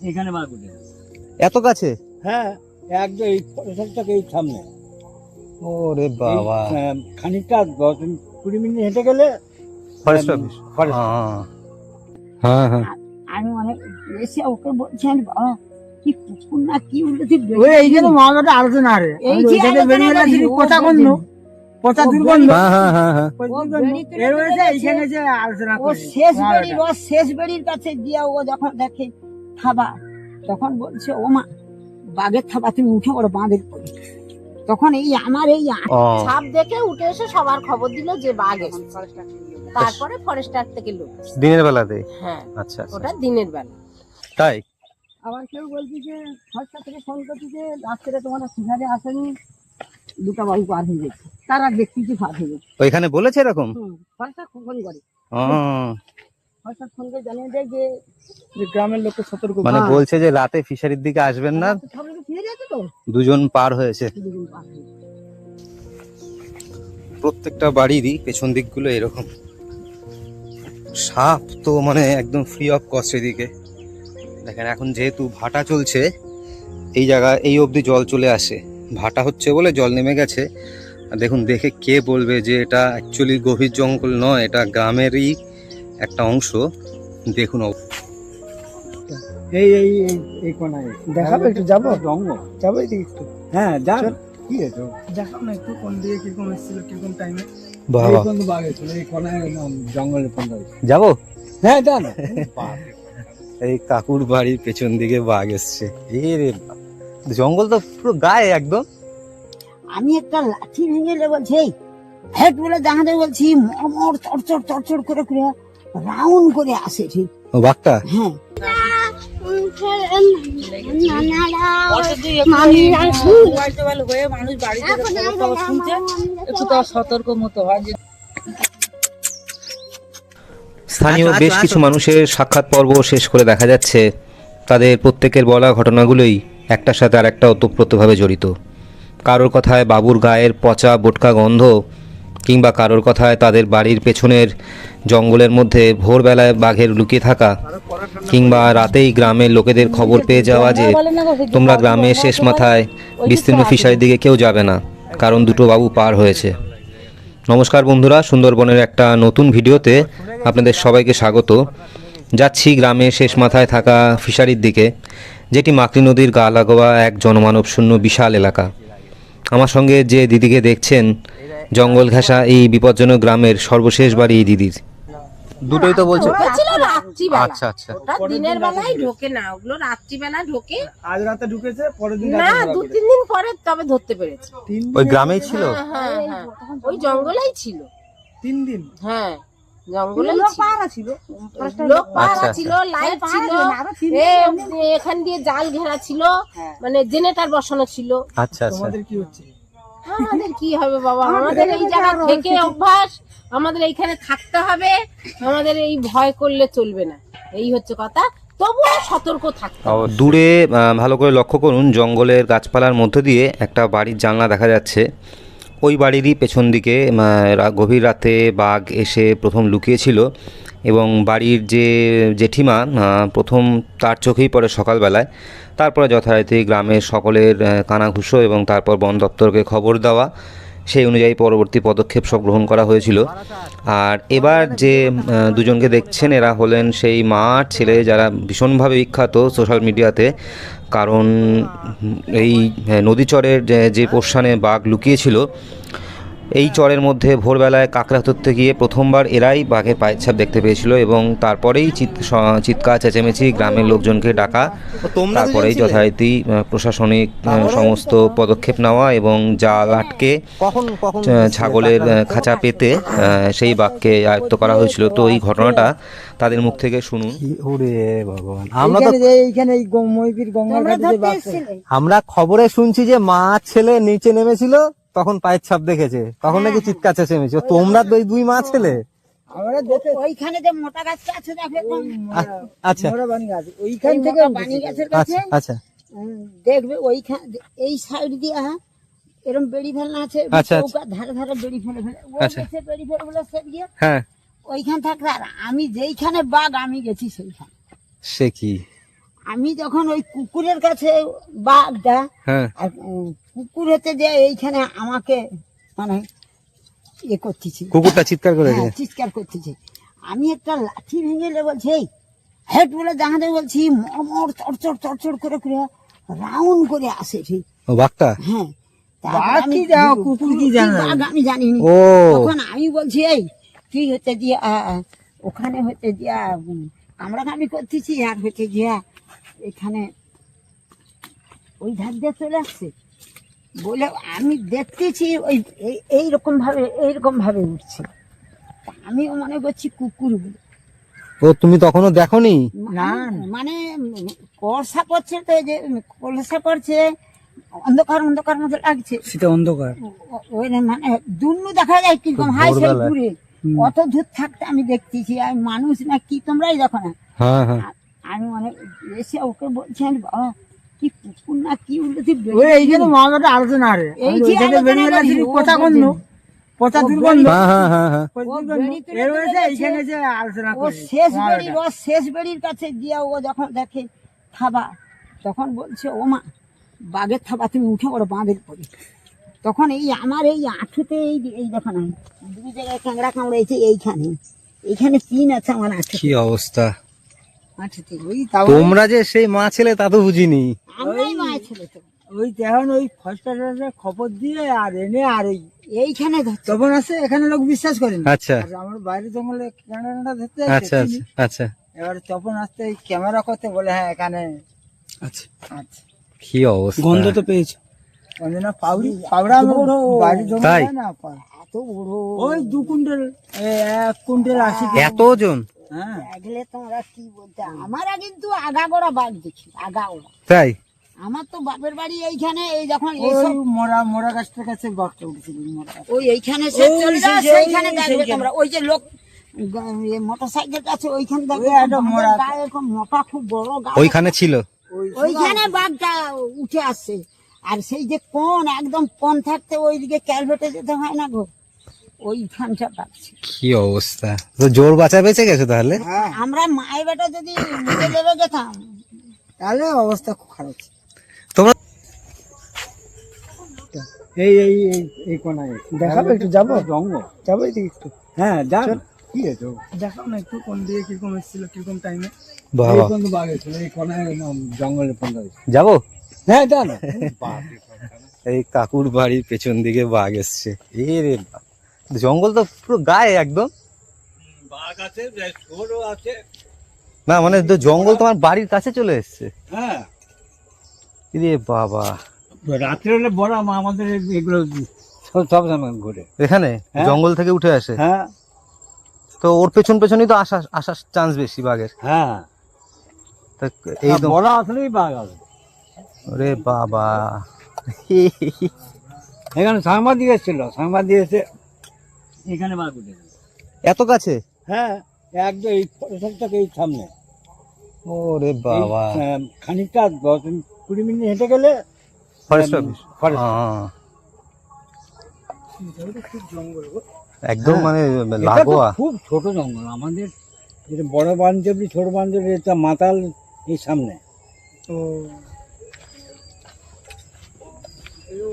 এখানে এত কাছে? হ্যাঁ একদম এই ফরেস্টটাকে এই সামনে। ওরে বাবা। খানিকটা দশ কুড়ি মিনিট হেঁটে গেলে ফরেস্ট অফিস হ্যাঁ হ্যাঁ। আমি অনেক এসে ওকে বলছেন কি কুকুর না কি উল্লেছি? ওই এইখানে মহামাটা আলোচনা আরে। এই আমি যে বেরিয়ে করি, গেছি কথা বলছে। বন্ধ দুর্গন্ধ। হ্যাঁ হ্যাঁ হ্যাঁ হ্যাঁ। এর হয়েছে এইখানে যে আলোচনা ও শেষ শেষ বেড়ির কাছে গিয়ে ও যখন দেখে থাবা। তখন বলছে ও মা বাঘের থাবা তুমি উঠে পড়ো বাঁধের পরে তখন এই আমার এই সাপ দেখে উঠে এসে সবার খবর দিল যে বাঘ এসেছে। তারপরে ফরেস্টার থেকে লোক দিনের বেলাতে? হ্যাঁ আচ্ছা আচ্ছা ওটা দিনের বেলা। তাই? আবার কেউ বলছে যে ফসটা থেকে ফোন করছি যে রাত্রে তোমার সিনারে আসেনি দুটো বাবু পার হয়ে গেছে। তারা দেখতেছি পার হয়ে গেছে। ওইখানে বলেছে এরকম? ফসটা ফোন করে। ও ফসটা ফোন করে জানিয়ে দেয় যে যে গ্রামের লোককে সতর্ক মানে। বলছে যে রাতে ফিশারির দিকে আসবেন না। দুজন পার হয়েছে। হয়ে। প্রত্যেকটা বাড়িরই পেছন দিকগুলো এরকম। সাপ তো মানে একদম ফ্রি অফ কস্ট এদিকে। দেখেন এখন যেহেতু ভাটা চলছে এই জায়গায় এই অবধি জল চলে আসে। ভাটা হচ্ছে বলে জল নেমে গেছে। দেখুন দেখে কে বলবে যে এটা অ্যাকচুয়ালি গভীর জঙ্গল নয় এটা গ্রামেরই একটা অংশ দেখুন এই এই এই- কোনায়। দেখাবে একটু যাব? জঙ্গল। যাব এদিকে একটু। হ্যাঁ চল। কি আছে দেখাও না একটু কোন দিকে কীরকম এসেছিল কীরকম টাইমে এই বাবা বাঘ এসেছিল এই কোনায় পর্যন্ত যাব? হ্যাঁ যান। এই কাকুর বাড়ির পেছন দিকে বাঘ এসছে। এ রে জঙ্গল তো পুরো গায়ে একদম। আমি একটা লাঠি ভেঙে বলছি এই হেট বলে জাহাজে বলছি মর চড়চড় চড়চড় করে করে রাউন্ড করে আসে ঠিক? ও বাঘটা? হ্যাঁ। হয়ে মানুষ বাড়িতে খবর টবর শুনছে একটু তো সতর্ক মতো হয় যে স্থানীয় আচ্ছা, বেশ আচ্ছা, কিছু আচ্ছা। মানুষের সাক্ষাৎ পর্ব শেষ করে দেখা যাচ্ছে তাদের প্রত্যেকের বলা ঘটনাগুলোই একটার সাথে আর একটা ওতপ্রোতভাবে জড়িত। কারোর কথায় বাবুর গায়ের পচা বোটকা গন্ধ কিংবা কারোর কথায় তাদের বাড়ির পেছনের জঙ্গলের মধ্যে ভোরবেলায় বাঘের লুকিয়ে থাকা কিংবা রাতেই গ্রামের লোকেদের খবর পেয়ে যাওয়া যে তোমরা গ্রামের শেষ মাথায় বিস্তীর্ণ ফিশারির দিকে কেউ যাবে না, কারণ দুটো বাবু পার হয়েছে। নমস্কার বন্ধুরা, সুন্দরবনের একটা নতুন ভিডিওতে আপনাদের সবাইকে স্বাগত। যাচ্ছি গ্রামের শেষ মাথায় থাকা ফিশারির দিকে, যেটি মাকড়ি নদীর গা লাগোয়া এক জনমানবশূন্য বিশাল এলাকা। আমার সঙ্গে যে দিদিকে দেখছেন জঙ্গল ঘেঁষা এই বিপজ্জনক গ্রামের সর্বশেষ বাড়ি এই দিদির। দুটোই তো বলছে। ছিল রাত্রিবেলা। আচ্ছা আচ্ছা। ওটা দিনের বেলায় ঢোকে না ওগুলো রাত্রিবেলা ঢোকে। আজ রাতে ঢুকেছে পরের দিন না দু তিন দিন পরে তবে ধরতে পেরেছে। ওই গ্রামেই ছিল? হ্যাঁ হ্যাঁ হ্যাঁ ওই জঙ্গলেই ছিল। তিন দিন? হ্যাঁ জঙ্গলেই ছিল। লোক পাহারা ছিল লাইট ছিল। ছিল না, আরও ছিল। এ, এখান দিয়ে জাল ঘেরা ছিল। মানে জেনারেটর বসানো ছিল। আচ্ছা আচ্ছা। কি হচ্ছে? আমাদের কি হবে বাবা? আমাদের এই জায়গা থেকে অভ্যাস আমাদের এইখানে থাকতে হবে আমাদের এই ভয় করলে চলবে না। এই হচ্ছে কথা। তবুও সতর্ক থাকতে দূরে ভালো করে লক্ষ্য করুন জঙ্গলের গাছপালার মধ্য দিয়ে একটা বাড়ির জানলা দেখা যাচ্ছে। ওই বাড়িরই পেছন দিকে গভীর রাতে বাঘ এসে প্রথম লুকিয়েছিল এবং বাড়ির যে জেঠিমা প্রথম তার চোখেই পড়ে সকালবেলায়। তারপরে যথারীতি গ্রামের সকলের কানাঘুষো এবং তারপর বন দপ্তরকে খবর দেওয়া, সেই অনুযায়ী পরবর্তী পদক্ষেপ সব গ্রহণ করা হয়েছিল। আর এবার যে দুজনকে দেখছেন, এরা হলেন সেই মা ছেলে যারা ভীষণভাবে বিখ্যাত সোশ্যাল মিডিয়াতে। কারণ এই নদীচরের যে যে পোর্শানে বাঘ লুকিয়েছিল এই চরের মধ্যে ভোরবেলায় কাঁকড়া ধরতে গিয়ে প্রথমবার এরাই বাঘের পায়ের ছাপ দেখতে পেয়েছিল এবং তারপরেই চিৎ চিৎকার চেঁচেমেচি গ্রামের লোকজনকে ডাকা তারপরেই যথারীতি প্রশাসনিক সমস্ত পদক্ষেপ নেওয়া এবং জাল আটকে কখন কখন ছা- ছাগলের খাঁচা পেতে আহ, সেই বাঘকে আয়ত্ত করা হয়েছিল। তো এই ঘটনাটা তাদের মুখ থেকে শুনুন। আমরা তো এইখানে এই গঙ্গার আমরা খবরে শুনছি যে মা ছেলে নিচে নেমেছিল তখন পায়ের ছাপ দেখেছে। তখন নাকি চিৎকার চেঁচেমেছে তোমরা দুই দুই মা ছেলে? আমরা দেখে ওইখানে যে মোটা গাছটা আছে দেখো আচ্ছা। ওইখান থেকে বানি গাছের কাছে আচ্ছা আচ্ছা। দেখবে ওইখান এই সাইড দিয়ে হ্যাঁ এরকম বেড়ি ফেলনা আছে। ধারে ধারে বেড়ি ফেলে ফেলে। ও আচ্ছা। বেড়ি ফেলে ফেলে সে গিয়ে হ্যাঁ। ওইখান থাকতে আর আমি যেইখানে বাঘ আমি গেছি সেইখানে। সে কি? আমি যখন ওই কুকুরের কাছে বাঘটা হ্যাঁ। আর কুকুর হতে যে এইখানে আমাকে মানে ইয়ে করতেছি। কুকুরটা চিৎকার করেছে হ্যাঁ, চিৎকার করতেছে। আমি একটা লাঠি ভেঙে এলে বলছি এই হেড বলে জাহাজে বলছি মর চড়চড় চড়চড় করে করে রাউন্ড করে আসে ঠিক ও বাঘটা? হ্যাঁ আমি জানো, আমি ও। তখন আমি বলছি এই তুই হতে দিয়া ওখানে হতে দিয়া করতেছি আর হতে দিয়া এখানে ওই ধার দিয়ে চলে আসছে। বলে আমি দেখতেছি ওই এই- এইরকম ভাবে এইরকম ভাবে উঠছে। তা আমিও মনে করছি কুকুর বলে। ও তুমি তখনও দেখোনি? না, মানে কলসা করছে তো যে কলসা করছে অন্ধকার অন্ধকার মতো লাগছে। সেটা অন্ধকার। ওই মানে দুন্নু দেখা যায় কীরকম হাই সাইড ভোরবেলায়। ঘুরে। অত দূর থাকতে আমি দেখতেছি আর মানুষ না কি তোমরাই দেখো না। হ্যাঁ হ্যাঁ। আমি মানে এসে ওকে বলছি আমি বাবা কি কুকুর না কি ওই আলোচনা আরে। এই যে আলোচনা বেরিয়ে গেলে। করি, ও কথা দুর্গন্ধ হ্যাঁ হ্যাঁ ও বেড়ি তুলে এর হয়েছে এইখানে যে আলোচনা ও শেষ বেড়ির ও শেষ বেড়ির কাছে গিয়ে ও যখন দেখে থাবা তখন বলছে ও মা বাঘের থাবা তুমি উঠে পড়ো বাঁধের পরে তখন এই আমার এই আঁঠুতে এই এই দেখো না দুই জায়গায় কাঁকড়া কামড়েছে এইখানে। এইখানে পিন আছে আমার আঁঠু কি অবস্থা? আঁঠুতে ওই তাও তোমরা যে সেই মা ছেলে তা তো বুঝিনি। আমরাই মায়ের ছেলে তো। ওই তখন ওই খবর দিয়ে আর এনে আর ওই এইখানে তখন আসে এখানে লোক বিশ্বাস করেন আচ্ছা। আর আমার বাইরে জঙ্গলে ক্যামেরাটা ধরতে আচ্ছা আচ্ছা আচ্ছা। এবার তখন আসতে এই ক্যামেরা করতে বলে হ্যাঁ এখানে। আচ্ছা। আচ্ছা। কি অবস্থা? গন্ধ তো পেয়েছ। গন্ধ না পাউরি পাউরা জঙ্গল না এত বড়। ওই দু কুইন্টাল এক কুইন্টাল আশি এত ওজন দেখলে তোমরা কি বলতে আমরা কিন্তু আগাগোড়া বাঘ দেখি আগাগোড়া তাই? আমার তো বাপের বাড়ি এইখানে এই যখন ওই এইসব মোরা মোরা গাছটার কাছে বাঘটা উঠেছিল ওই গাছ। এইখানে সে চলে যাও, সেইখানে দেখবে তোমরা। ওই যে লোক মোটর সাইকেল আছে ওইখানে দেখবে। এরকম মোটা খুব বড় গা ওইখানে ছিল। ওইখানে বাঘটা উঠে আসছে। আর সেই যে কোন একদম কোন থাকতে ওইদিকে ক্যালভেটে যেতে হয় না গো। ওইখানটা পাচ্ছি কি অবস্থা? তো জোর বাঁচা বেঁচে গেছে তাহলে? হ্যাঁ। আমরা মায়ের বেটা যদি নিজে লেবে যেতাম তাহলে অবস্থা খুব খারাপ। তোমরা এই এই এই এই কোনায়। দেখাবো একটু যাব? জঙ্গল। যাব এদিকে একটু। হ্যাঁ যান। কি আছে দেখাও না একটু কোন দিকে কীরকম এসেছিল কীরকম টাইমে বাবা। কিন্তু বাঘ এসেছিল এই কোনায় জঙ্গলের পন্থা যাব? হ্যাঁ যান। এই কাকুর বাড়ির পেছন দিকে বাঘ এসছে। এ রে বাঘ। জঙ্গল তো পুরো গায়ে একদম। বাঘ আছে ছোটও আছে না মানে জঙ্গল তোমার বাড়ির কাছে চলে এসছে। হ্যাঁ। রে বাবা। রাত্রে হলে বড় আমাদের এগুলো সব সময় ঘুরে। এখানে? হ্যাঁ। জঙ্গল থেকে উঠে আসে? হ্যাঁ। তো ওর পেছন পেছনই তো আসা আসার চান্স বেশি বাঘের। হ্যাঁ। তা এই বড় আসলেই বাঘ আছে রে বাবা। এখানে সাংবাদিক এসেছিল সাংবাদিক এসে এখানে উঠে এত কাছে? হ্যাঁ একদম এই ফসলটাকে এই সামনে। ও রে বাবা। খানিকটা দশ মিনিট কুড়ি মিনিট হেঁটে গেলে ফরেস্ট অফিস ফরেস্ট একদম হ্যাঁ। মানে লাগোয়া। খুব ছোট জঙ্গল। আমাদের যেটা বড় বাঞ্জবি ছোট এটা মাতাল এই সামনে।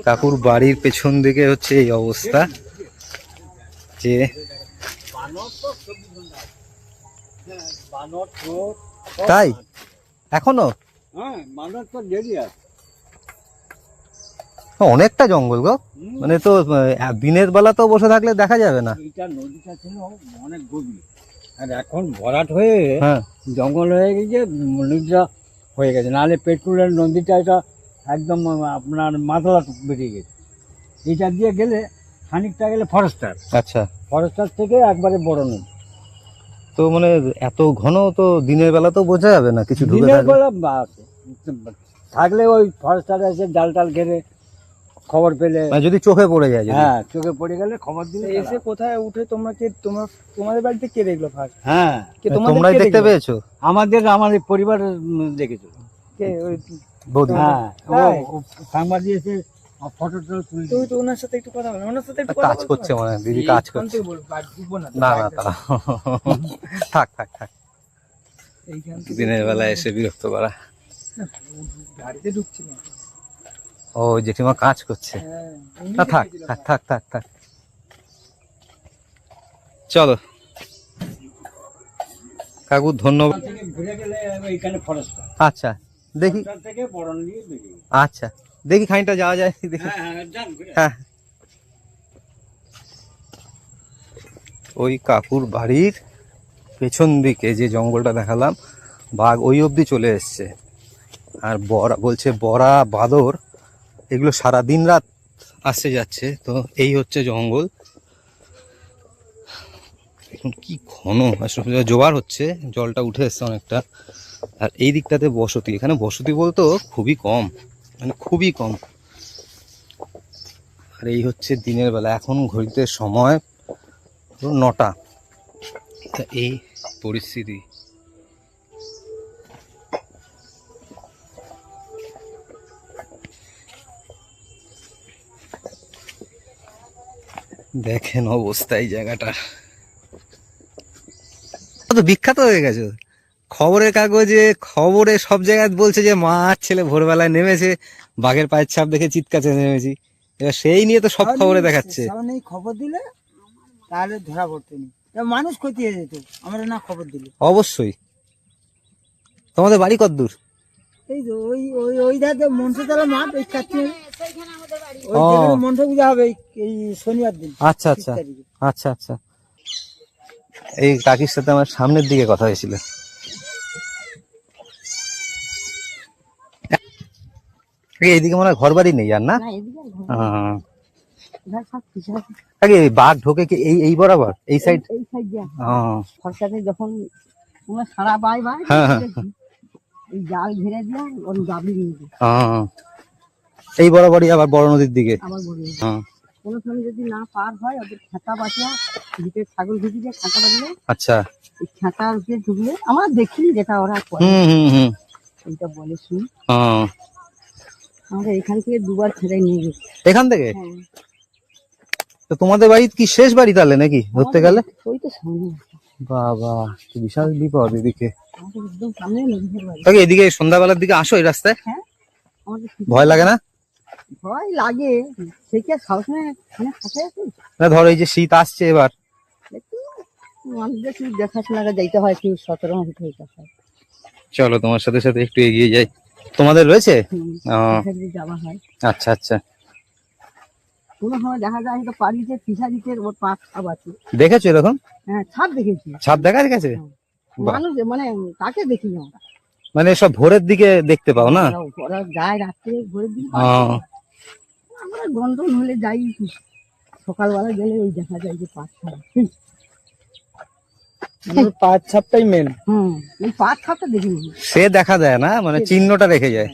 কাকুর বাড়ির পেছন দিকে হচ্ছে এই অবস্থা। যে তাই? এখনও? হ্যাঁ আছে। অনেকটা জঙ্গল গো। মানে তো দিনের বেলা তো বসে থাকলে দেখা যাবে না। এইটা নদীটা ছিল অনেক গভীর। আর এখন ভরাট হয়ে হ্যাঁ। জঙ্গল হয়ে গেছে নদীটা হয়ে গেছে। নাহলে পেট্রোলের নদীটা এটা একদম আপনার মাতলা বেরিয়ে গেছে। এইটা দিয়ে গেলে খানিকটা গেলে ফরেস্টার আচ্ছা। ফরেস্টার থেকে একবারে বড় নদী তো মানে এত ঘন তো দিনের বেলা তো বোঝা যাবে না কিছু দিনের বেলা থাকলে ওই ফরেস্টার এসে জাল টাল ঘেরে খবর পেলে। মানে যদি চোখে পড়ে যায় হ্যাঁ চোখে পড়ে গেলে খবর দিলে এসে কোথায় উঠে তোমরা কে তোমার তোমাদের বাড়িতে কে দেখল ফার্স্ট হ্যাঁ কে তোমরাই দেখতে পেয়েছ? আমাদের আমাদের পরিবার দেখেছ কে ওই বৌদি। হ্যাঁ সাংবাদিক এসে ফটো টটো তুলছে তুমি তো ওনার সাথে একটু কথা বলো ওনার সাথে একটু কাজ করছে মানে দিদি কাজ করছে। থেকে বলব, বাড়ি ঢুকবো না না না তা। থাক থাক থাক। দিনের বেলা এসে বিরক্ত করা। গাড়িতে ঢুকছি না। ও জেঠিমা কাজ করছে। হ্যাঁ না থাক থাক থাক থাক থাক। চলো। কাকু ধন্যবাদ। আচ্ছা দেখি। আচ্ছা। দেখি খানিকটা যাওয়া যায় দেখি। হ্যাঁ হ্যাঁ হ্যাঁ। ওই কাকুর বাড়ির পেছন দিকে যে জঙ্গলটা দেখালাম বাঘ ওই অবধি চলে এসছে। আর বরা বলছে বরা বাদর এগুলো সারা দিন রাত আসছে যাচ্ছে। তো এই হচ্ছে জঙ্গল। এখন কি ঘন আসলে জোয়ার হচ্ছে জলটা উঠে এসছে অনেকটা। আর এই দিকটাতে বসতি এখানে বসতি বলতেও খুবই কম। মানে খুবই কম। আর এই হচ্ছে দিনের বেলা। এখন ঘড়িতে সময় নটা। এই পরিস্থিতি। দেখেন অবস্থা এই জায়গাটা বিখ্যাত হয়ে গেছে। খবরের কাগজে খবরে সব জায়গায় বলছে যে মাছ ছেলে ভোরবেলায় নেমেছে বাঘের পায়ের ছাপ দেখে চিৎকাছে নেমেছি। এবার সেই নিয়ে তো সব খবরে দেখাচ্ছে। খবর দিলে তাহলে ধরা পড়তো নি। এবার মানুষ ক্ষতি হয়ে যেত আমরা না খবর দিলে। অবশ্যই। তোমাদের বাড়ি কত দূর? এই তো ওই ওই ওই ধারে মনসাতলা মাঠ ওই কাছে। ওই ও। পূজা হবে এই- এই শনিবার দিন আচ্ছা আচ্ছা। আচ্ছা আচ্ছা। এই কাকির সাথে আমার সামনের দিকে কথা হয়েছিল। এইদিকে মনে হয় ঘর বাড়ি নেই আর না? আছে। কাকি, এই বাঘ ঢোকে কি এই এই বরাবর? এই সাইড এই সাইড দিয়ে আসে। সরকারে যখন তোমরা সারা বাই বাই হ্যাঁ, হ্যাঁ। এই জাল ঘিরে দিয়ে ওর গাবলি নিয়ে যায়। এই বরাবরই আবার বড় নদীর দিকে? আবার ও, কোনো সময় যদি না পার হয় ওদের খেতা বাঁচিয়া ভিতরে ছাগল ভিজি দিয়ে খেতা বাঁধলে আচ্ছা। ওই খেতার উপরে ঢুকলে আমরা দেখি যেটা ওরা করে। হুম হুম হুম। ওইটা বলে শুনি। ও, আমরা এখান থেকে দুবার ছেড়ে নিয়ে গেছি। এখান থেকে? হ্যাঁ। তো তোমাদের বাড়ি কি শেষ বাড়ি তাহলে নাকি ধরতে গেলে? ওই তো সামনে বাবা কি বিশাল বিপদ এদিকে। একদম সামনে নদীর বাড়ি। কাকি এদিকে সন্ধ্যাবেলার দিকে আসো এই রাস্তায়। হ্যাঁ। ভয় লাগে না? ভয় লাগে। সে কি সবসময় মানে সাথে আছে? না ধরো এই যে শীত আসছে এবার। মানুষদের একটু দেখাশোনা যাইতে হয় একটু সতর্ক হতে হয়। চলো তোমার সাথে সাথে একটু এগিয়ে যাই। তোমাদের রয়েছে? হয়। আচ্ছা আচ্ছা। কোনো সময় দেখা যায় হয়তো পাড়িতে ফিসারিতে ওর পা ছাপ আছে। দেখেছ এরকম? হ্যাঁ ছাপ দেখেছি। ছাদ দেখা গেছে? মানুষ মানে তাকে দেখি না মানে সব ভোরের দিকে দেখতে পাও না? যায় রাত্রে দিন ও, আমরা হলে যাই সকালবেলা গেলে ওই দেখা যায় যে পাঁচ ছাপ পাঁচ ছাপটাই মেন হুম পাঁচ ছাপটা সে দেখা দেয় না মানে চিহ্নটা রেখে যায়।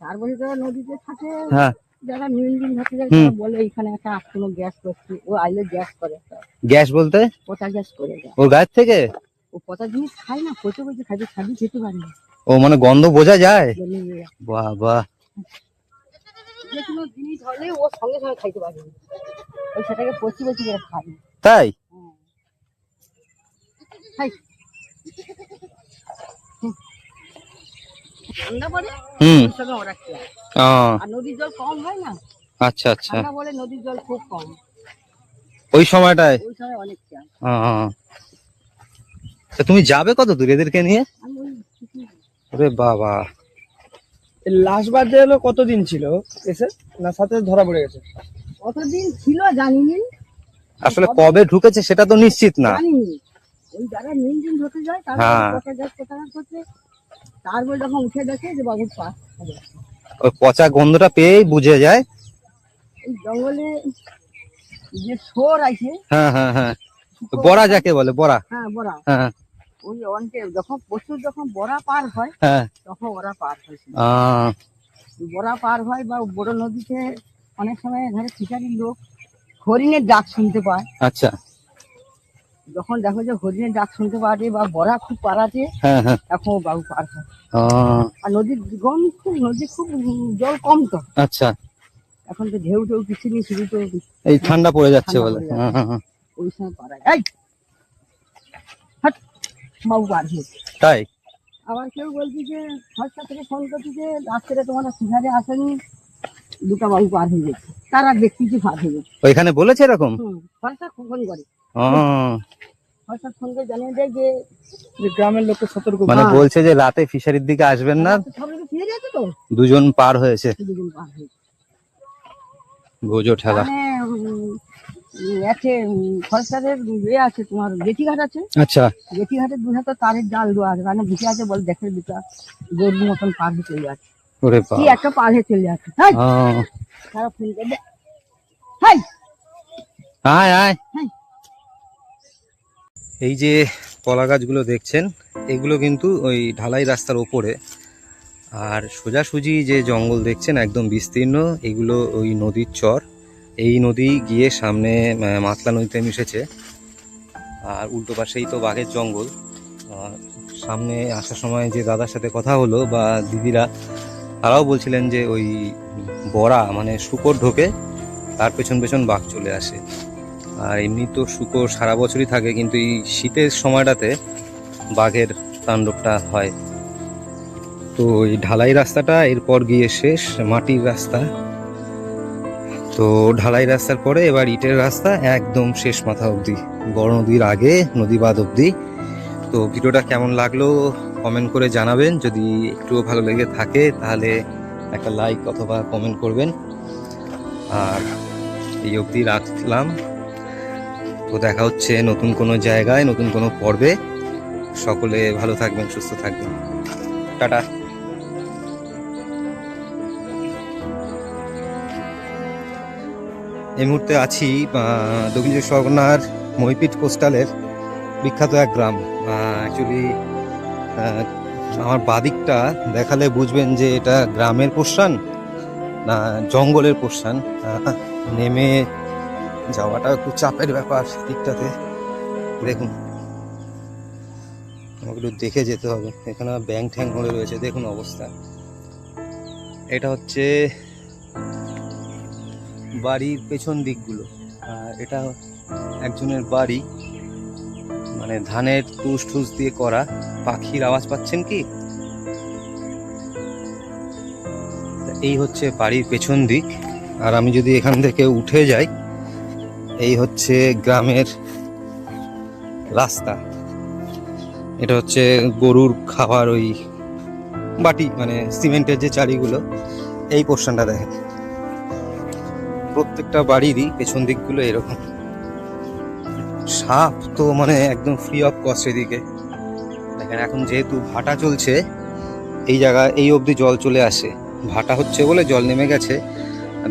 তারপরে যারা নদীতে থাকে হ্যাঁ। যারা মিল দিন ধরতে যায় বলে এখানে একটা কোনো গ্যাস করছে ও আইলে গ্যাস করে গ্যাস বলতে? পচা গ্যাস করে দেয়। ওর গায়ের থেকে? ও পচা জিনিস খায় না পচে পচে খাবে খাবি খেতে পারে না। ও মানে গন্ধ বোঝা যায়? বাহ বাহ। যে কোনো জিনিস হলে ও সঙ্গে সঙ্গে খাইতে পারে। না। সেটাকে পচি পচি করে খায়। তাই? হুম। আর নদীর জল কম হয় না? আচ্ছা আচ্ছা। বলে নদীর জল খুব কম। ওই সময়টায়? ওই সময় অনেক তা তুমি যাবে কত দূর এদেরকে নিয়ে? ওরে বাবা। লাস্ট বার যে এলো কতদিন ছিল? এসে? না সাথে ধরা পড়ে গেছে? কতদিন ছিল জানিনি। আসলে কবে ঢুকেছে সেটা তো নিশ্চিত না। জানিনি। ওই যারা মেন দিন ধরতে যায় তারা হ্যাঁ। যাক কথা করতে তারপর যখন উঠে দেখে যে বাবুর হবে। ওই পচা গন্ধটা পেয়েই বুঝে যায়। এই জঙ্গলে যে সোর আছে হ্যাঁ হ্যাঁ হ্যাঁ। বড়া যাকে বলে বড়া। হ্যাঁ বড়া। হ্যাঁ ওই অনেকে যখন পশু যখন বড়া পার হয় হ্যাঁ। তখন ওরা পার আহ, বড়া পার হয় বা বড় নদীতে অনেক সময় এখানে ফিশারির লোক হরিণের ডাক শুনতে পায়। আচ্ছা। যখন দেখো যে হরিণের ডাক শুনতে পারে বা বড়া খুব পারাতে হ্যাঁ হ্যাঁ। ও বাবু পার হয়। আর নদীর গম খুব নদী খুব জল কম তো। আচ্ছা। এখন তো ঢেউ ঢেউ কিছু নেই শুধু তো এই ঠান্ডা পড়ে যাচ্ছে বলে। পড়ে হ্যাঁ, হ্যাঁ, হ্যাঁ। ওই সময় হয়। এই! হাট বাবু পার হয়েছে তাই? আবার কেউ বলছি যে ফসকা থেকে ফোন করছি যে রাত্রে তোমার সিগারে আসেনি। দুটো বাবু পার হয়ে গেছে। তারা দেখতেছি পার হয়ে গেছে। ওইখানে বলেছে এরকম? ফসকা ফোন করে। মানে। বলছে যে রাতে ফিশারির দিকে আসবেন না। দুজন পার হয়েছে। বোঝো ঠেলা। মানে আছে ফরেস্টারের ইয়ে আছে তোমার গেটিঘাট আছে? আচ্ছা। তারের জাল দেওয়া আছে। মানে আছে বলে দেখে দুটা গরুর মতন পার হয়ে চলে যাচ্ছে। ওরে কি একটা পার হয়ে চলে যাচ্ছে। হ্যাঁ। তারা ফোন করে হাই। এই যে কলা গাছগুলো দেখছেন, এগুলো কিন্তু ওই ঢালাই রাস্তার ওপরে। আর সোজাসুজি যে জঙ্গল দেখছেন, একদম বিস্তীর্ণ, এগুলো ওই নদীর চর। এই নদী গিয়ে সামনে মাতলা নদীতে মিশেছে। আর উল্টো পাশেই তো বাঘের জঙ্গল। সামনে আসার সময় যে দাদার সাথে কথা হলো বা দিদিরা, তারাও বলছিলেন যে ওই বড়া মানে শুকর ঢোকে, তার পেছন পেছন বাঘ চলে আসে। আর এমনি তো শুকর সারা বছরই থাকে, কিন্তু এই শীতের সময়টাতে বাঘের তাণ্ডবটা হয়। তো এই ঢালাই রাস্তাটা এরপর গিয়ে শেষ, মাটির রাস্তা। তো ঢালাই রাস্তার পরে এবার ইটের রাস্তা একদম শেষ মাথা অবধি, বড় নদীর আগে, নদী বাদ অবধি। তো ভিডিওটা কেমন লাগল কমেন্ট করে জানাবেন, যদি একটুও ভালো লেগে থাকে তাহলে একটা লাইক অথবা কমেন্ট করবেন। আর এই অবধি রাখলাম। তো দেখা হচ্ছে নতুন কোনো জায়গায় নতুন কোনো পর্বে। সকলে ভালো থাকবেন সুস্থ থাকবেন। টাটা। এই মুহূর্তে আছি দক্ষিণ চব্বিশ মহিপিট কোস্টালের বিখ্যাত এক গ্রাম। অ্যাকচুয়ালি আমার বাদিকটা দেখালে বুঝবেন যে এটা গ্রামের পোষান না জঙ্গলের আহ, নেমে যাওয়াটা একটু চাপের ব্যাপার দিকটাতে দেখুন। আমাকে একটু দেখে যেতে হবে। এখানে ব্যাং ঠ্যাং হয়ে রয়েছে। দেখুন অবস্থা। এটা হচ্ছে বাড়ির পেছন দিকগুলো। আর এটা একজনের বাড়ি। মানে ধানের টুস টুস দিয়ে করা। পাখির আওয়াজ পাচ্ছেন কি? এই হচ্ছে বাড়ির পেছন দিক। আর আমি যদি এখান থেকে উঠে যাই এই হচ্ছে গ্রামের রাস্তা। এটা হচ্ছে গরুর খাবার ওই বাটি মানে সিমেন্টের যে চারিগুলো, এই পোর্শনটা দেখেন। প্রত্যেকটা বাড়িরই পেছন দিকগুলো এরকম। সাপ তো মানে একদম ফ্রি অফ কস্ট এদিকে। দেখেন, এখন যেহেতু ভাটা চলছে, এই জায়গায়, এই অবধি জল চলে আসে। ভাটা হচ্ছে বলে জল নেমে গেছে।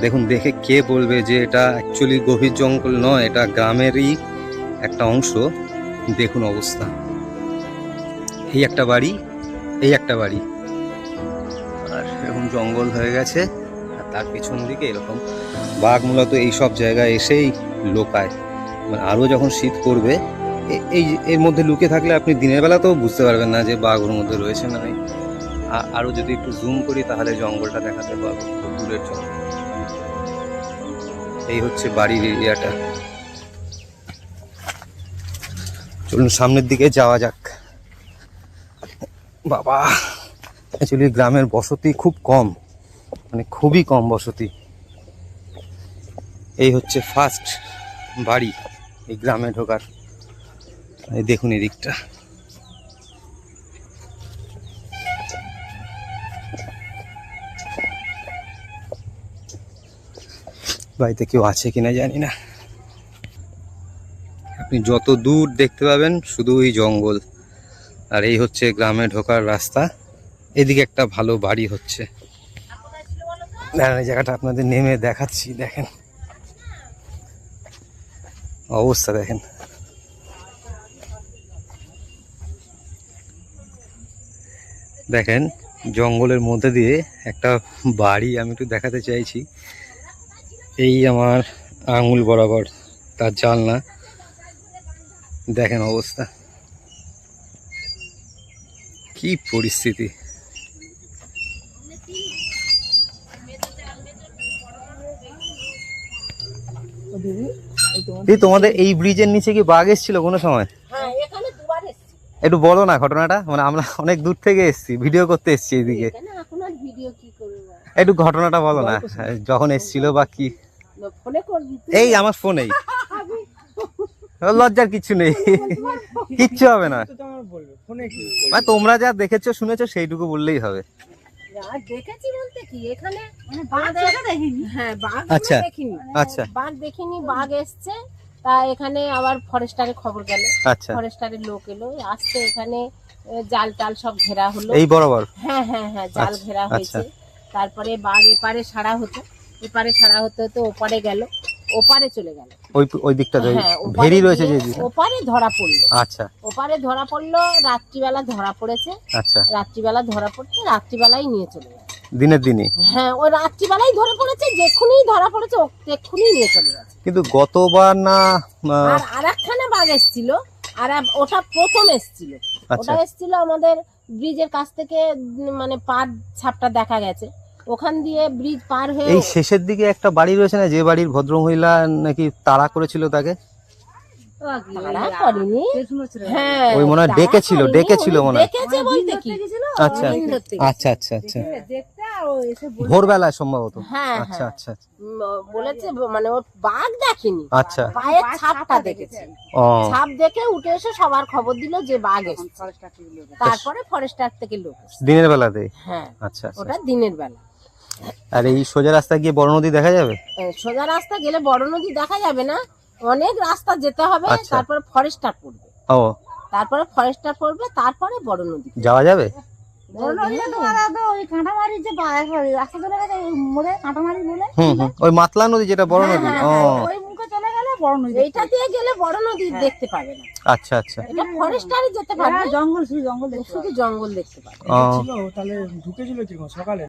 দেখুন, দেখে কে বলবে যে এটা অ্যাকচুয়ালি গভীর জঙ্গল নয়, এটা গ্রামেরই একটা অংশ। দেখুন অবস্থা। এই একটা বাড়ি, এই একটা বাড়ি। আর এরকম জঙ্গল হয়ে গেছে, আর তার পিছন দিকে এরকম বাঘ মূলত এই সব জায়গায় এসেই লোকায়। মানে আরও যখন শীত পড়বে এই, এর মধ্যে লুকিয়ে থাকলে আপনি দিনের বেলাতেও বুঝতে পারবেন না যে বাঘ ওর মধ্যে রয়েছে না নেই। আ- যদি একটু জুম করি, তাহলে জঙ্গলটা দেখাতে পারব। দূরের জঙ্গল। এই হচ্ছে বাড়ির এরিয়াটা। চলুন সামনের দিকে যাওয়া যাক। বাবা অ্যাকচুয়ালি গ্রামের বসতি খুব কম মানে খুবই কম বসতি। এই হচ্ছে ফার্স্ট বাড়ি, এই গ্রামে ঢোকার। দেখুন এদিকটা। বাড়িতে কেউ আছে কিনা জানি না। আপনি যত দূর দেখতে পাবেন শুধু ওই জঙ্গল। আর এই হচ্ছে গ্রামে ঢোকার রাস্তা। এদিকে একটা ভালো বাড়ি হচ্ছে। দাঁড়ান, জায়গাটা আপনাদের নেমে দেখাচ্ছি দেখেন। অবস্থা দেখেন। দেখেন জঙ্গলের মধ্যে দিয়ে একটা বাড়ি আমি একটু দেখাতে চাইছি। এই আমার আঙুল বরাবর তার জানলা দেখেন অবস্থা। কি পরিস্থিতি। এই তোমাদের এই ব্রিজের নিচে কি বাঘ এসেছিল কোনো সময়? হ্যাঁ এখানে দুবার এসেছি। একটু বলো না ঘটনাটা মানে আমরা অনেক দূর থেকে এসেছি ভিডিও করতে এসেছি এইদিকে। এখানে এখন আর ভিডিও কি করব? একটু ঘটনাটা বলো না যখন এসেছিল বা কি? এই আমার ফোনেই। লজ্জার কিছু নেই। কিচ্ছু হবে না। মানে তোমরা যা দেখেছ শুনেছো সেইটুকু বললেই হবে। দেখেছি বলতে কি এখানে হ্যাঁ বাঘ আচ্ছা। দেখিনি। আচ্ছা। বাঘ দেখিনি বাঘ এসছে তা এখানে আবার ফরেস্টারে খবর গেল। আচ্ছা। ফরেস্টারের লোক এলো আসতে এখানে জাল টাল সব ঘেরা হলো। এই বরাবর? হ্যাঁ হ্যাঁ হ্যাঁ জাল ঘেরা হয়েছে। তারপরে বাঘ এপারে সারা হতো। এপারে সারা হতে হতে ওপারে গেল ওপারে চলে গেল। ওই ওই দিকটাতে হ্যাঁ ভেরি রয়েছে যে ওপারে ধরা পড়ল। আচ্ছা। ওপারে ধরা পড়ল রাত্রিবেলা ধরা পড়েছে। আচ্ছা। রাত্রিবেলা ধরা পড়ছে রাত্রিবেলাই নিয়ে চলে গেছে। দিনের দিনই? হ্যাঁ ওই রাত্রিবেলাই ধরে পড়েছে যেক্ষুনি ধরা পড়েছে ও এক্ষুনি নিয়ে চলে গেছে। কিন্তু গতবার না আর আরেকখানে বাঘ এসছিল আর ওটা প্রথম এসছিল। আচ্ছা। ওটা এসছিল আমাদের ব্রিজের কাছ থেকে মানে পার ছাপটা দেখা গেছে। ওখান দিয়ে ব্রিজ পার হয়ে এই শেষের দিকে একটা বাড়ি রয়েছে না যে বাড়ির ভদ্রমহিলা নাকি তাড়া করেছিল তাকে? হ্যাঁ ওই মনে হয় তাড়া ডেকেছিল, ডেকেছিল মনে হয়। ডেকেছে বলতে কি? আচ্ছা আচ্ছা আচ্ছা আচ্ছা এসে ভোরবেলায় সম্ভবত। হ্যাঁ আচ্ছা হ্যাঁ আচ্ছা। বলেছে মানে ও বাঘ দেখেনি। আচ্ছা। পায়ের ছাপটা দেখেছে। ও। ছাপ দেখে উঠে এসে সবার খবর দিল যে বাঘ এসেছে। তারপরে ফরেস্টার থেকে লোক দিনের বেলাতে হ্যাঁ। আচ্ছা আচ্ছা। ওটা দিনের বেলা। আর এই সোজা রাস্তা গিয়ে বড় নদী দেখা যাবে? সোজা রাস্তা গেলে বড় নদী দেখা যাবে না। অনেক রাস্তা যেতে হবে আচ্ছা। তারপরে ফরেস্টার পড়বে। ও। তারপরে ফরেস্টার পড়বে তারপরে বড় নদী। যাওয়া যাবে? ওই মাতলা নদী যেটা বড় হ্যাঁ, নদী। হ্যাঁ, ও। হ্যাঁ, ওই মুখে চলে গেলে বড় নদী। এইটা দিয়ে গেলে বড় নদী দেখতে পাবে না। আচ্ছা আচ্ছা। এটা ফরেস্টারই যেতে পারবে। জঙ্গল শুধু জঙ্গল দেখতে শুধু জঙ্গল দেখতে পাবে। তাহলে ঢুকেছিল সকালে?